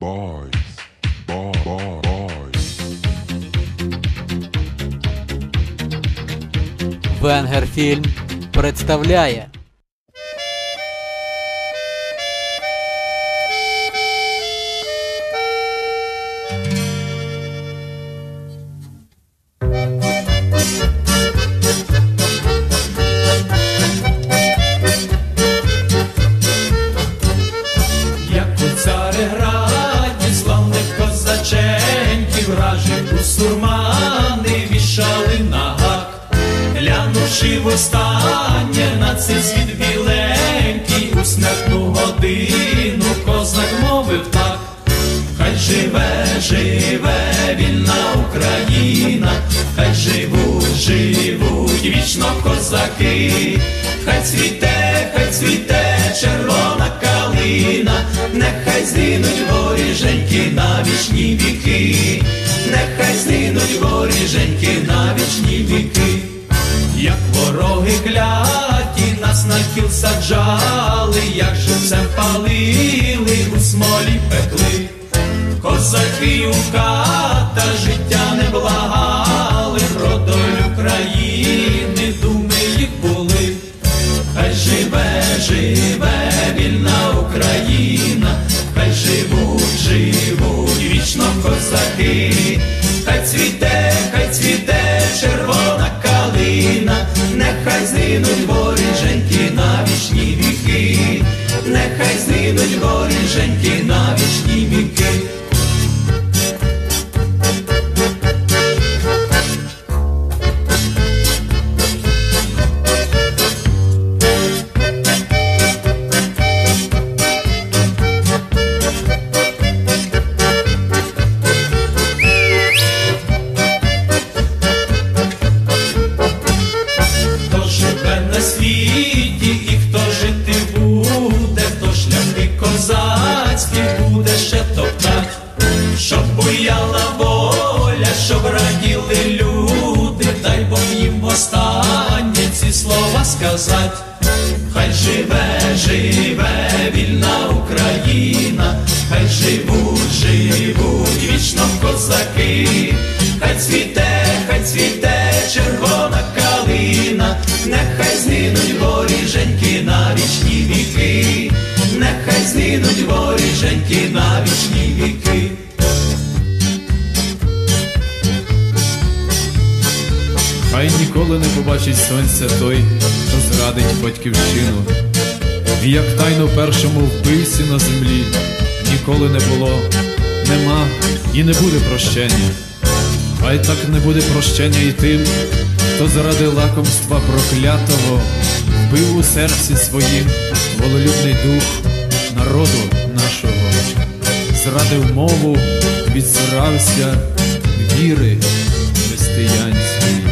Boys, boy, boy. Венгерфільм представляє глянувши востаннє на цей світ біленький, у смертну годину козак мовив так. Хай живе, живе вільна Україна, хай живуть, живуть вічно козаки, хай цвіте, хай цвіте червона калина, нехай згинуть воріженьки на вічні віки, вороги кляті нас на кіл саджали, як живцем палили, у смолі пекли, козаки у ката життя щоб раділи люди, дай Бог їм востаннє ці слова сказать. Хай живе, живе вільна Україна, хай живуть, живуть вічно козаки, хай цвіте, хай цвіте червона калина, нехай згинуть воріженьки на вічні віки, нехай згинуть воріженьки на вічні віки. Хай ніколи не побачить сонця той, хто зрадить батьківщину. І як тайно першому вбивці на землі ніколи не було, нема і не буде прощення. Хай так не буде прощення і тим, хто заради лакомства проклятого вбив у серці своїм волелюбний дух народу нашого, зрадив мову, відзирався віри християнської.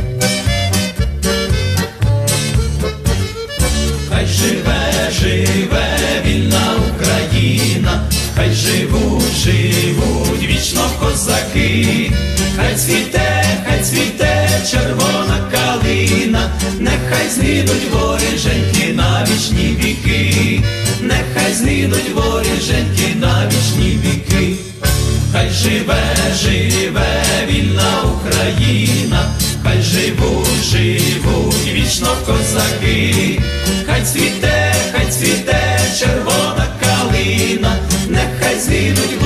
Хай живуть, вічно козаки, хай цвіте, хай цвіте червона калина, нехай згинуть воріженьки на вічні віки, нехай згинуть воріженьки на вічні віки. Хай живе, живе вільна Україна, хай живуть, живуть вічно козаки, хай цвіте, хай цвіте червона калина, нехай